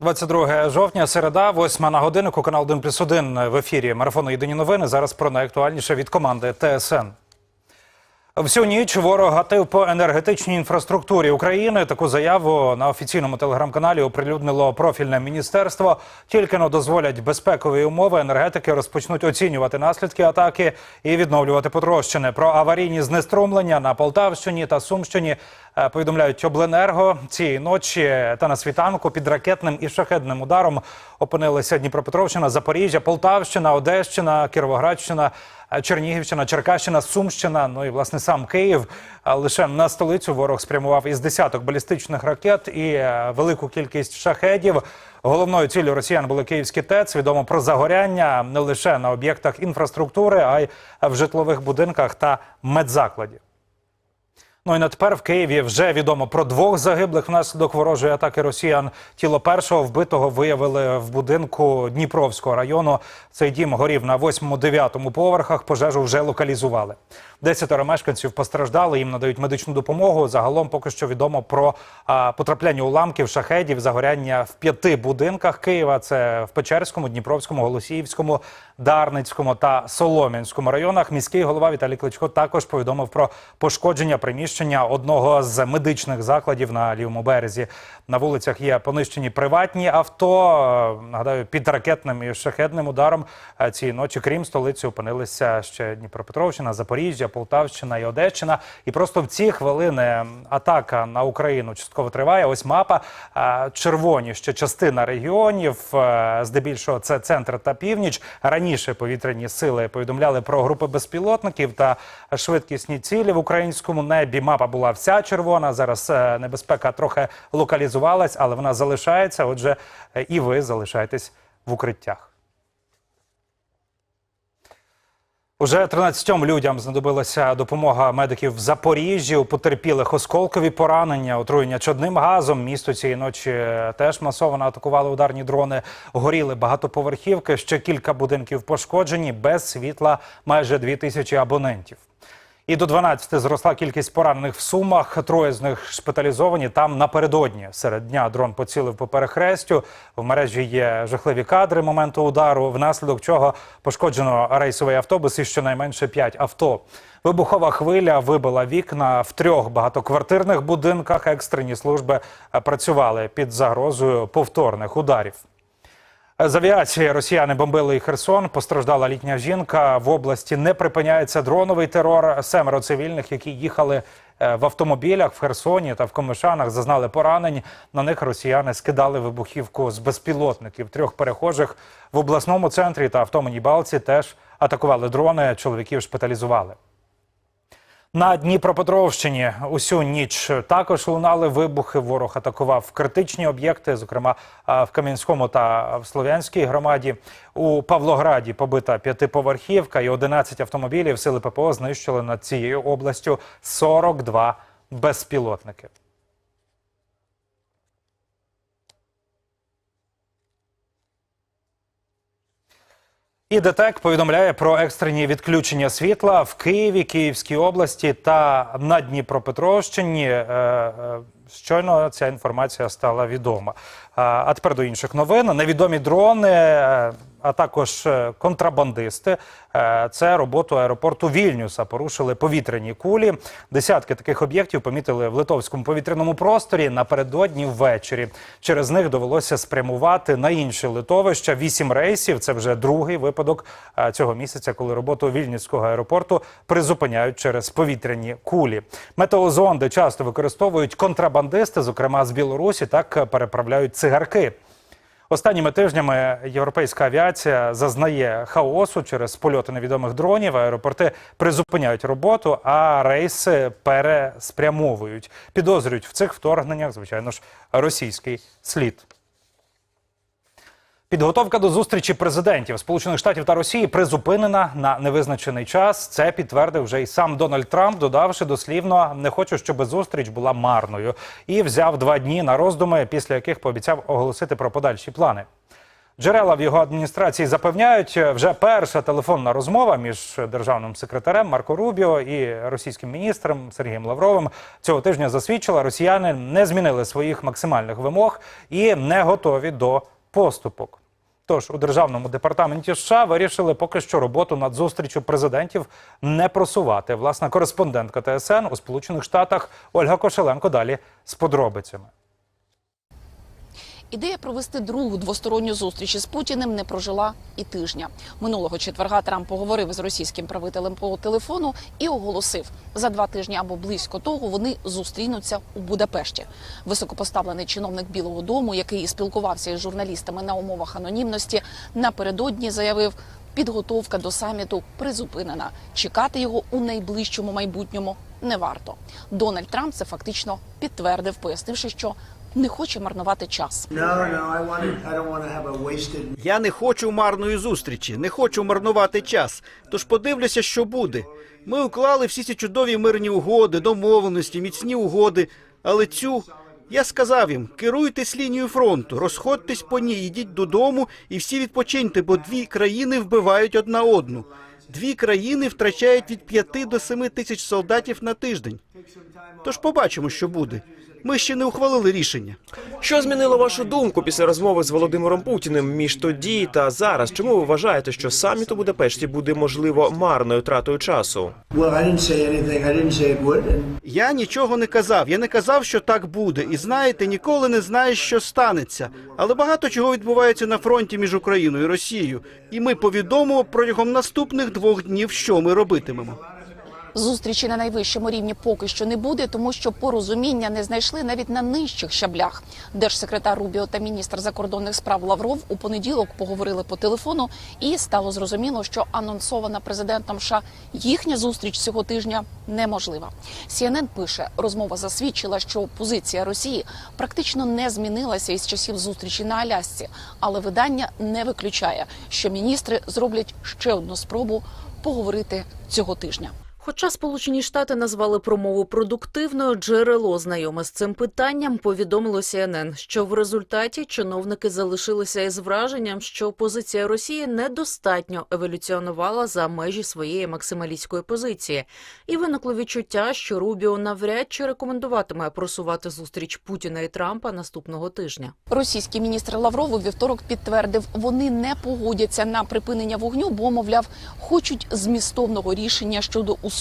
22 жовтня, середа, 8 на годинку. канал 1 плюс 1 в ефірі марафону Єдині новини. Зараз про найактуальніше від команди ТСН. Всю ніч ворог гатив по енергетичній інфраструктурі України. Таку заяву на офіційному телеграм-каналі оприлюднило профільне міністерство. Тільки но дозволять безпекові умови, енергетики розпочнуть оцінювати наслідки атаки і відновлювати потрощини. Про аварійні знеструмлення на Полтавщині та Сумщині е, повідомляють обленерго. Цієї ночі та на світанку під ракетним і шахедним ударом опинилися Дніпропетровщина, Запоріжжя, Полтавщина, Одещина, Кіровоградщина. Е, Чернігівщина, Черкащина, Сумщина, ну і власне сам Київ. Лише на столицю ворог спрямував із десяток балістичних ракет і е, велику кількість шахедів. Головною ціллю росіян були київські ТЕЦ. Відомо про загоряння не лише на об'єктах інфраструктури, а й в житлових будинках та медзакладі. Ну і на тепер в Києві вже відомо про двох загиблих внаслідок ворожої атаки росіян. Тіло першого вбитого виявили в будинку Дніпровського району. Цей дім горів на 8-9 поверхах. Пожежу вже локалізували. Десятеро мешканців постраждали. Їм надають медичну допомогу. Загалом поки що відомо про потрапляння уламків, шахедів, загоряння в п'яти будинках Києва. Це в Печерському, Дніпровському, Голосіївському, Дарницькому та Солом'янському районах. Міський голова Віталій Кличко також повідомив про пошкодження приміщення одного з медичних закладів на лівому березі. На вулицях є понищені приватні авто. Е, Нагадаю, під ракетним і шахедним ударом е, цієї ночі, крім столиці, опинилися ще Дніпропетровщина, Запоріжжя, Полтавщина і Одещина. І просто в ці хвилини атака на Україну частково триває. Ось мапа Е, червоні ще частина регіонів, здебільшого це центр та північ. Раніше повітряні сили повідомляли про групи безпілотників та швидкісні цілі в українському небі. Мапа була вся червона. Зараз е, небезпека трохи локалізувалась, але вона залишається. Отже, е, і ви залишаєтесь в укриттях. Уже 13 людям знадобилася допомога медиків в Запоріжжі. У потерпілих осколкові поранення, отруєння чадним газом. Місто цієї ночі теж масово атакували ударні дрони. Горіли багатоповерхівки. Ще кілька будинків пошкоджені без світла. Майже дві тисячі абонентів. І до 12 зросла кількість поранених в Сумах. Троє з них шпиталізовані. Там напередодні серед дня дрон поцілив по перехрестю. В мережі є жахливі кадри моменту удару, внаслідок чого пошкоджено рейсовий автобус і щонайменше 5 авто. Вибухова хвиля вибила вікна в трьох багатоквартирних будинках. Екстрені служби е, працювали під загрозою повторних ударів. З авіації росіяни бомбили Херсон. Постраждала літня жінка. В області не припиняється дроновий терор. Семеро цивільних, які їхали е, в автомобілях в Херсоні та в Комишанах, зазнали поранень. На них росіяни скидали вибухівку з безпілотників. Трьох перехожих в обласному центрі та автоманій балці теж атакували дрони. Чоловіків шпиталізували. На Дніпропетровщині усю ніч також лунали вибухи. Ворог атакував критичні об'єкти, зокрема в Кам'янському та в Слов'янській громаді. У Павлограді побита п'ятиповерхівка і 11 автомобілів. Сили ППО знищили над цією областю 42 безпілотники. І ДТЕК повідомляє про екстрені відключення світла в Києві, Київській області та на Дніпропетровщині. Е, е, Щойно ця інформація стала відома. А тепер до інших новин. Невідомі дрони, е, а також е, контрабандисти. е, Це роботу аеропорту Вільнюса. Порушили повітряні кулі. Десятки таких об'єктів помітили в литовському повітряному просторі напередодні ввечері. Через них довелося спрямувати на інші литовища вісім рейсів. Це вже другий випадок е, цього місяця, коли роботу Вільнюського аеропорту призупиняють через повітряні кулі. Метеозонди часто використовують контрабандисти, зокрема з Білорусі, так переправляють цигарки. Останніми тижнями європейська авіація зазнає хаосу через польоти невідомих дронів. Аеропорти призупиняють роботу, а рейси переспрямовують. Підозрюють в цих вторгненнях, звичайно ж, російський слід. Підготовка до зустрічі президентів Сполучених Штатів та Росії призупинена на невизначений час. Це підтвердив вже і сам Дональд Трамп, додавши дослівно не хочу, щоб зустріч була марною, і взяв два дні на роздуми, після яких пообіцяв оголосити про подальші плани. Джерела в його адміністрації запевняють, вже перша телефонна розмова між державним секретарем Марко Рубіо і російським міністром Сергієм Лавровим цього тижня засвідчила, росіяни не змінили своїх максимальних вимог і не готові до поступок. Тож у державному департаменті США вирішили поки що роботу над зустрічю президентів не просувати. Власна кореспондентка ТСН у Сполучених Штатах Ольга Кошеленко далі з подробицями. Ідея провести другу двосторонню зустріч із Путіним не прожила і тижня. Минулого четверга Трамп поговорив з російським правителем по телефону і оголосив, за два тижні або близько того вони зустрінуться у Будапешті. Високопоставлений чиновник Білого Дому, який спілкувався із журналістами на умовах анонімності, напередодні заявив. Підготовка до саміту призупинена. Чекати його у найближчому майбутньому не варто. Дональд Трамп це фактично підтвердив, пояснивши, що не хоче марнувати час. Я не хочу марної зустрічі, не хочу марнувати час. Тож подивлюся, що буде. Ми уклали всі ці чудові мирні угоди, домовленості, міцні угоди. Але цю я сказав їм: керуйтесь лінією фронту, розходьтесь по ній, йдіть додому і всі відпочиньте, бо дві країни вбивають одна одну. Дві країни втрачають від п'яти до семи тисяч солдатів на тиждень. Тож побачимо, що буде. Ми ще не ухвалили рішення. Що змінило вашу думку після розмови з Володимиром Путіним між тоді та зараз? Чому ви вважаєте, що саміт у Будапешті буде можливо марною тратою часу? Я нічого не казав. Я не казав, що так буде. І знаєте, ніколи не знаєш, що станеться. Але багато чого відбувається на фронті між Україною і Росією. І ми повідомимо протягом наступних двох днів, що ми робитимемо. Зустрічі на найвищому рівні поки що не буде, тому що порозуміння не знайшли навіть на нижчих щаблях. Держсекретар Рубіо та міністр закордонних справ Лавров у понеділок поговорили по телефону, і стало зрозуміло, що анонсована президентом США їхня зустріч цього тижня неможлива. CNN пише, розмова засвідчила, що позиція Росії практично не змінилася із часів зустрічі на Алясці, але видання не виключає, що міністри зроблять ще одну спробу поговорити цього тижня. Хоча Сполучені Штати назвали промову продуктивною, джерело знайоме з цим питанням повідомило CNN, що в результаті чиновники залишилися із враженням, що позиція Росії недостатньо еволюціонувала за межі своєї максималістської позиції, і виникло відчуття, що Рубіо навряд чи рекомендуватиме просувати зустріч Путіна і Трампа наступного тижня. Російський міністр Лавров у вівторок підтвердив, вони не погодяться на припинення вогню, бо мовляв, хочуть змістовного рішення щодо усунення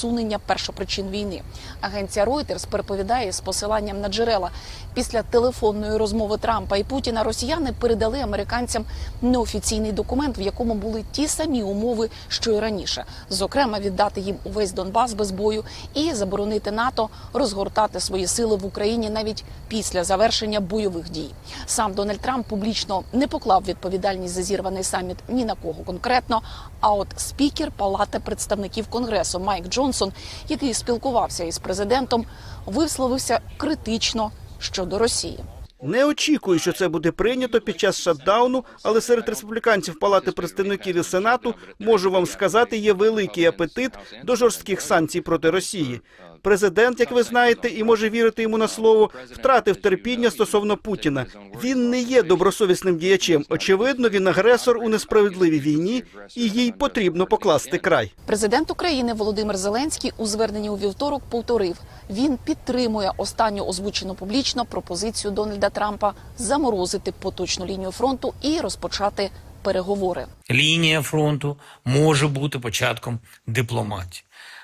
першопричин війни. Агенція Reuters переповідає з посиланням на джерела. Після телефонної розмови Трампа і Путіна росіяни передали американцям неофіційний документ, в якому були ті самі умови, що й раніше. Зокрема, віддати їм увесь Донбас без бою і заборонити НАТО розгортати свої сили в Україні навіть після завершення бойових дій. Сам Дональд Трамп публічно не поклав відповідальність за зірваний саміт ні на кого конкретно. А от спікер Палати представників Конгресу Майк Джонсон, який спілкувався із президентом, висловився критично щодо Росії. Не очікую, що це буде прийнято під час шатдауну, але серед республіканців Палати представників і Сенату можу вам сказати, є великий апетит до жорстких санкцій проти Росії. Президент, як ви знаєте, і може вірити йому на слово, втратив терпіння стосовно Путіна. Він не є добросовісним діячем. Очевидно, він агресор у несправедливій війні, і їй потрібно покласти край. Президент України Володимир Зеленський у зверненні у вівторок повторив, він підтримує останню озвучену публічно пропозицію Дональда Трампа заморозити поточну лінію фронту і розпочати переговори. лінія фронту може бути початком дипломатії.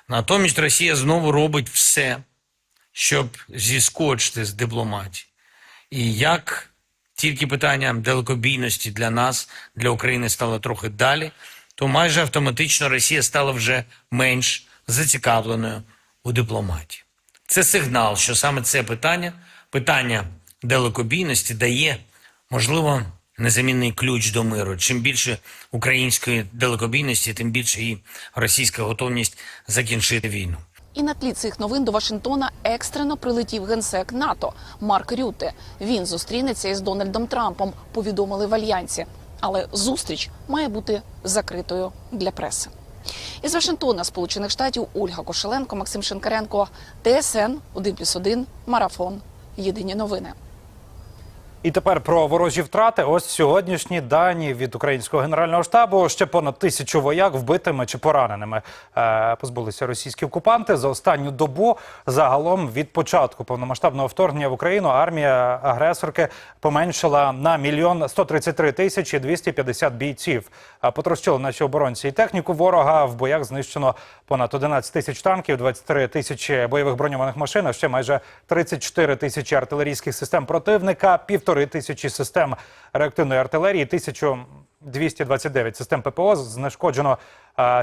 Натомість Росія знову робить все, щоб зіскочити з дипломатії. І як тільки питання далекобійності для нас, для України стало трохи далі, то майже автоматично Росія стала вже менш зацікавленою у дипломатії. Це сигнал, що саме це питання, питання далекобійності, дає, можливо, незамінний ключ до миру. Чим більше української далекобійності, тим більше і російська готовність закінчити війну. І на тлі цих новин до Вашингтона екстрено прилетів генсек НАТО Марк Рюте. Він зустрінеться із Дональдом Трампом. Повідомили в альянсі. Але зустріч має бути закритою для преси. Із Вашингтона, Сполучених Штатів, Ольга Кошеленко, Максим Шинкаренко, ТСН 1+,1, Марафон. Єдині новини. І тепер про ворожі втрати. Ось сьогоднішні дані від українського генерального штабу. Ще понад тисячу вояк вбитими чи пораненими е, позбулися російські окупанти за останню добу. Загалом від початку повномасштабного вторгнення в Україну армія агресорки поменшила на мільйон 133 тисячі 250 бійців. Потрощили наші оборонці і техніку ворога. В боях знищено понад 11 тисяч танків, 23 тисячі бойових броньованих машин, а ще майже 34 тисячі артилерійських систем противника, півтори тисячі систем реактивної артилерії, 1229 систем ППО, знешкоджено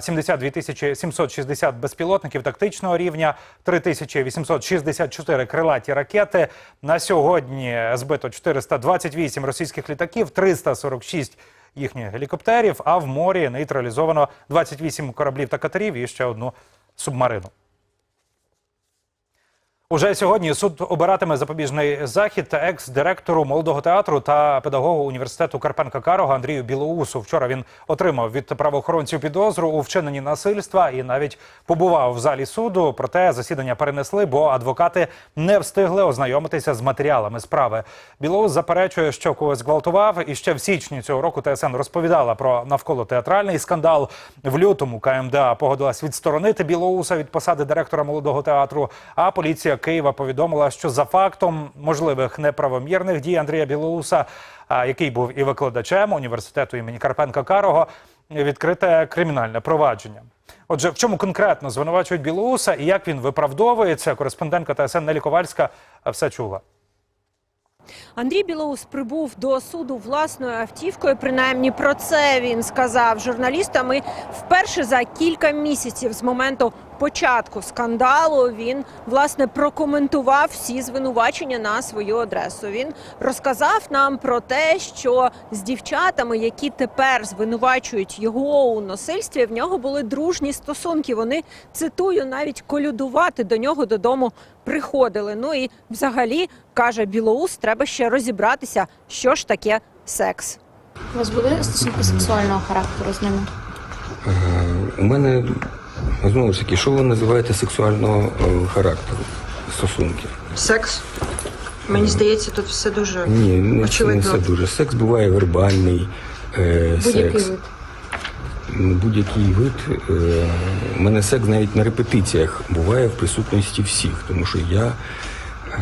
72 тисячі 760 безпілотників тактичного рівня, 3864 крилаті ракети. На сьогодні збито 428 російських літаків, 346 їхніх гелікоптерів, а в морі нейтралізовано 28 кораблів та катерів і ще одну субмарину. Уже сьогодні суд обиратиме запобіжний захід екс-директору молодого театру та педагогу університету Карпенка Карого Андрію Білоусу. Вчора він отримав від правоохоронців підозру у вчиненні насильства і навіть побував в залі суду. Проте засідання перенесли, бо адвокати не встигли ознайомитися з матеріалами справи. Білоус заперечує, що когось зґвалтував. І ще в січні цього року ТСН розповідала про навколо театральний скандал. В лютому КМДА погодилась відсторонити Білоуса від посади директора молодого театру. А поліція Києва повідомила, що за фактом можливих неправомірних дій Андрія Білоуса, який був і викладачем університету імені Карпенка Карого, відкрите кримінальне провадження. Отже, в чому конкретно звинувачують Білоуса і як він виправдовується, кореспондентка ТСН Нелі Ковальська все чула. Андрій Білоус прибув до суду власною автівкою. Принаймні про це він сказав журналістам. І вперше за кілька місяців з моменту початку скандалу він власне прокоментував всі звинувачення на свою адресу. Він розказав нам про те, що з дівчатами, які тепер звинувачують його у насильстві, в нього були дружні стосунки. Вони цитую навіть колюдувати до нього додому приходили. Ну і взагалі каже Білоус, треба ще розібратися, що ж таке секс. У вас були стосунки сексуального характеру з ними? У мене знову ж таки, що ви називаєте сексуального е, характеру стосунків? Секс. Мені здається, тут все дуже Ні, не, не все дуже. Секс буває вербальний е, Будь-який секс. вид. Будь-який вид. Е, у мене секс навіть на репетиціях буває в присутності всіх, тому що я е,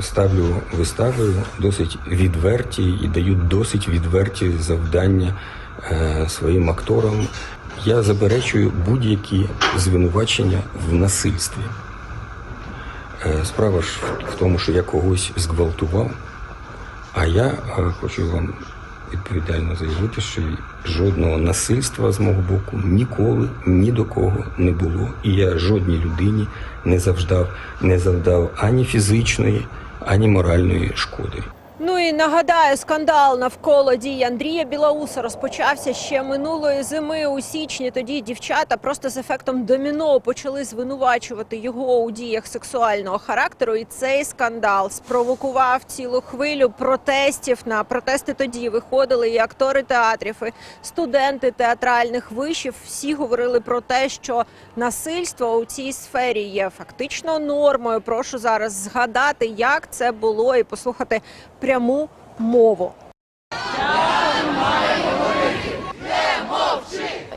ставлю вистави досить відверті і даю досить відверті завдання е, своїм акторам. Я заперечую будь-які звинувачення в насильстві. Е, Справа ж в тому, що я когось зґвалтував, а я е, хочу вам відповідально заявити, що жодного насильства з мого боку ніколи ні до кого не було. І я жодній людині не завждав, не завдав ані фізичної, ані моральної шкоди. Ну і нагадаю, скандал навколо дій Андрія Білоуса розпочався ще минулої зими у січні. Тоді дівчата просто з ефектом доміно почали звинувачувати його у діях сексуального характеру. І цей скандал спровокував цілу хвилю протестів. На протести тоді виходили і актори театрів, і студенти театральних вишів. Всі говорили про те, що насильство у цій сфері є фактично нормою. Прошу зараз згадати, як це було, і послухати пряму мову.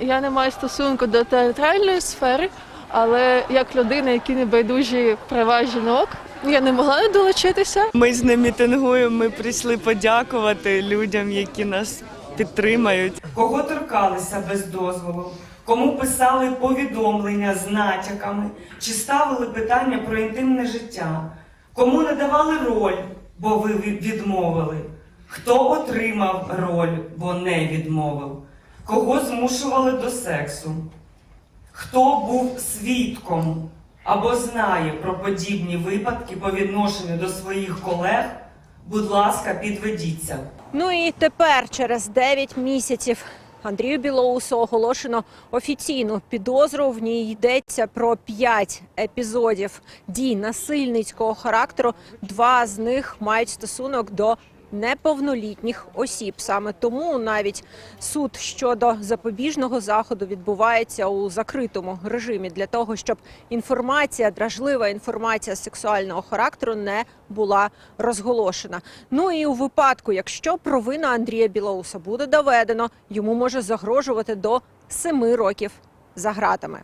Я не маю стосунку до театральної сфери, але як людина, які не байдужі права жінок, я не могла не долучитися. Ми з ним мітингуємо. Ми прийшли подякувати людям, які нас підтримають. Кого торкалися без дозволу, кому писали повідомлення з натяками, чи ставили питання про інтимне життя, кому не давали роль, бо ви відмовили, хто отримав роль, бо не відмовив, кого змушували до сексу, хто був свідком або знає про подібні випадки по відношенню до своїх колег, будь ласка, підведіться. Ну і тепер, через 9 місяців, Андрію Білоусу оголошено офіційну підозру. В ній йдеться про п'ять епізодів дій насильницького характеру. Два з них мають стосунок до неповнолітніх осіб. Саме тому навіть суд щодо запобіжного заходу відбувається у закритому режимі для того, щоб інформація, дражлива інформація сексуального характеру не була розголошена. Ну і у випадку, якщо провина Андрія Білоуса буде доведено, йому може загрожувати до семи років за ґратами.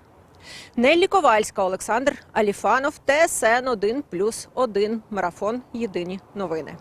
Неллі Ковальська, Олександр Аліфанов, ТСН 1+,1, Марафон. Єдині новини.